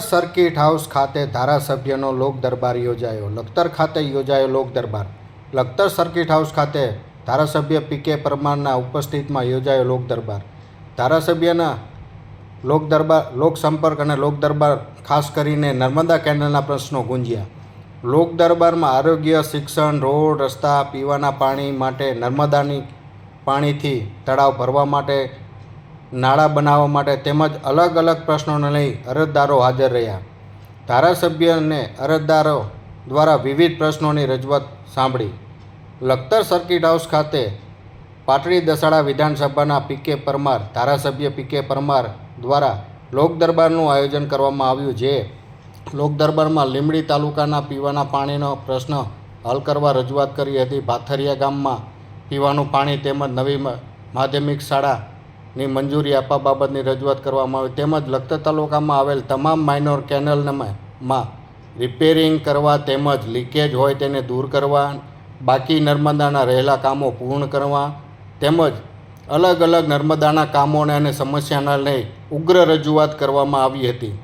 Circuit house ખાતે ધારાસભ્યનો લોક દરબાર યોજાયો. લખતર ખાતે યોજાયો લોક દરબાર લખતર સર્કિટ હાઉસ ખાતે ધારાસભ્ય પી કે પરમારના ઉપસ્થિતમાં યોજાયો લોક દરબાર ધારાસભ્યના લોક દરબાર લોક સંપર્ક અને લોક દરબાર ખાસ કરીને નર્મદા કેન્દ્રના પ્રશ્નો ગુંજ્યા. લોક દરબારમાં આરોગ્ય, શિક્ષણ, રોડ, રસ્તા, પીવાના પાણી માટે નર્મદાની પાણીથી તળાવ ભરવા માટે નાળા બનાવવા માટે તેમજ અલગ અલગ પ્રશ્નોને લઈ અરજદારો હાજર રહ્યા. ધારાસભ્યને અરજદારો દ્વારા વિવિધ પ્રશ્નોની રજૂઆત સાંભળી. લખતર સર્કિટ હાઉસ ખાતે પાટડી દસાડા વિધાનસભાના પી કે પરમાર, ધારાસભ્ય પી કે પરમાર દ્વારા લોક દરબારનું આયોજન કરવામાં આવ્યું જે લોક દરબારમાં લીંબડી તાલુકાના પીવાના પાણીનો પ્રશ્ન હલ કરવા રજૂઆત કરી હતી. ભાથરિયા ગામમાં પીવાનું પાણી તેમજ નવી માધ્યમિક માધ્યમિક શાળાની મંજૂરી આપવા બાબતની રજૂઆત કરવામાં આવી. તેમજ લખતર તાલુકામાં આવેલ તમામ માઇનોર કેનલમાં રિપેરિંગ કરવા તેમજ લીકેજ હોય તેને દૂર કરવા, બાકી નર્મદાના રહેલા કામો પૂર્ણ કરવા, તેમજ અલગ અલગ નર્મદાના કામોને અને સમસ્યાના લઈ ઉગ્ર રજૂઆત કરવામાં આવી હતી.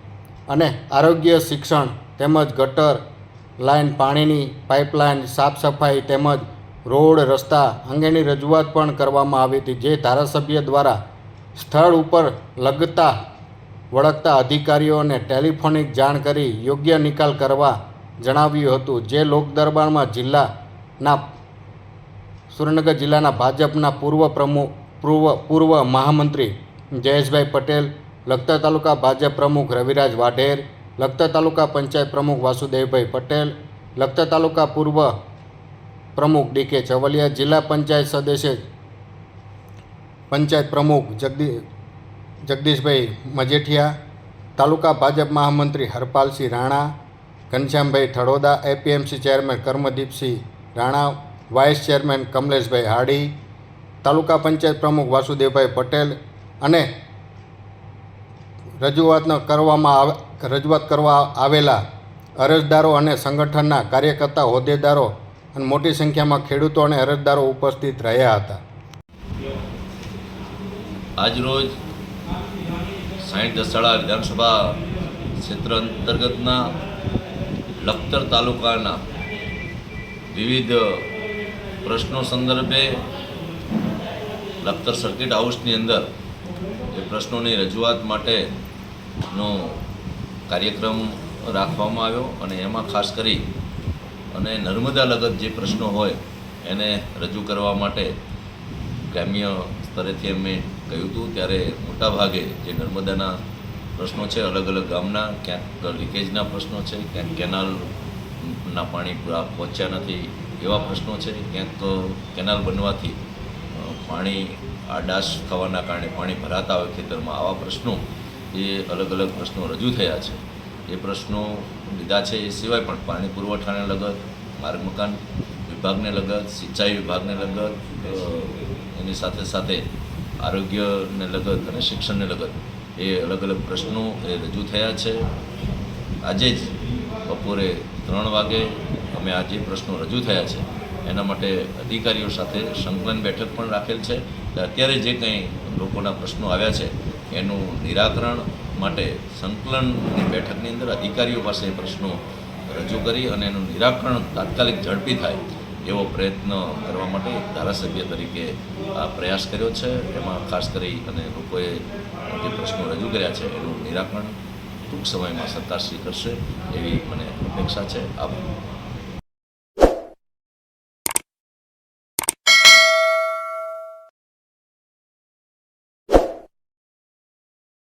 અને આરોગ્ય શિક્ષણ તેમજ ગટર લાઇન પાણીની પાઇપલાઇન સાફ સફાઈ તેમજ રોડ રસ્તા અંગેની રજૂઆત પણ કરવામાં આવી હતી. જે ધારાસભ્ય દ્વારા સ્થળ ઉપર લગતા વળગતા અધિકારીઓને ટેલિફોનિક જાણ કરી યોગ્ય નિકાલ કરવા જણાવ્યું હતું, જે લોક દરબારમાં જિલ્લાના, સુરેન્દ્રનગર જિલ્લાના ભાજપના પૂર્વ પ્રમુખ પૂર્વ પૂર્વ મહામંત્રી જયેશભાઈ પટેલ, લખતર તાલુકા ભાજપ પ્રમુખ રવિરાજ વાઢેર, લખતર તાલુકા પંચાયત પ્રમુખ વાસુદેવભાઈ પટેલ, લખતર તાલુકા પૂર્વ પ્રમુખ ડી કે ચવલિયા, જિલ્લા પંચાયત સદસ્ય પંચાયત પ્રમુખ જગદી, જગદીશભાઈ મજેઠિયા, તાલુકા ભાજપ મહામંત્રી Harpalsinh Rana, Ghanshyambhai Thadoda APMC chairman Karmdeepsinh Rana, vice chairman Kamleshbhai Hadi, taluka panchayat પ્રમુખ વાસુદેવભાઈ પટેલ અને રજૂઆતનો કરવામાં આવે, રજૂઆત કરવા આવેલા અરજદારો અને સંગઠનના કાર્યકર્તા હોદ્દેદારો અને મોટી સંખ્યામાં ખેડૂતો અને અરજદારો ઉપસ્થિત રહ્યા હતા. આજરોજ સાઠ દસાડા વિધાનસભા ક્ષેત્ર અંતર્ગતના લખતર તાલુકાના વિવિધ પ્રશ્નો સંદર્ભે લખતર સર્કિટ હાઉસની અંદર એ પ્રશ્નોની રજૂઆત માટેનો કાર્યક્રમ રાખવામાં આવ્યો અને એમાં ખાસ કરી અને નર્મદા લગત જે પ્રશ્નો હોય એને રજૂ કરવા માટે ગ્રામ્ય સ્તરેથી અમે કહ્યું હતું, ત્યારે મોટાભાગે જે નર્મદાના પ્રશ્નો છે, અલગ અલગ ગામના, ક્યાંક લીકેજના પ્રશ્નો છે, ક્યાંક કેનાલના પાણી પહોંચ્યા નથી એવા પ્રશ્નો છે, ક્યાંક તો કેનાલ બનવાથી પાણી આડાશ થવાના કારણે પાણી ભરાતા હોય ખેતરમાં. આવા પ્રશ્નો એ અલગ અલગ પ્રશ્નો રજૂ થયા છે, એ પ્રશ્નો લીધા છે. એ સિવાય પણ પાણી પુરવઠાને લગત, માર્ગ મકાન વિભાગને લગત, સિંચાઈ વિભાગને લગત એની સાથે સાથે આરોગ્યને લગત અને શિક્ષણને લગત એ અલગ અલગ પ્રશ્નો એ રજૂ થયા છે. આજે જ બપોરે ત્રણ વાગે અમે આ જે પ્રશ્નો રજૂ થયા છે, એના માટે અધિકારીઓ સાથે સંકલન બેઠક પણ રાખેલ છે. અત્યારે જે કંઈ લોકોના પ્રશ્નો આવ્યા છે, એનું નિરાકરણ માટે સંકલનની બેઠકની અંદર અધિકારીઓ પાસે પ્રશ્નો રજૂ કરી અને એનું નિરાકરણ તાત્કાલિક ઝડપી થાય. એવો પ્રયત્ન કરવા માટે ધારાસભ્ય તરીકે આ પ્રયાસ કર્યો છે. એમાં ખાસ કરી અને લોકોએ જે પ્રશ્નો રજૂ કર્યા છે એનું નિરાકરણ ટૂંક સમયમાં સરકારશ્રી કરશે એવી મને અપેક્ષા છે. આભાર.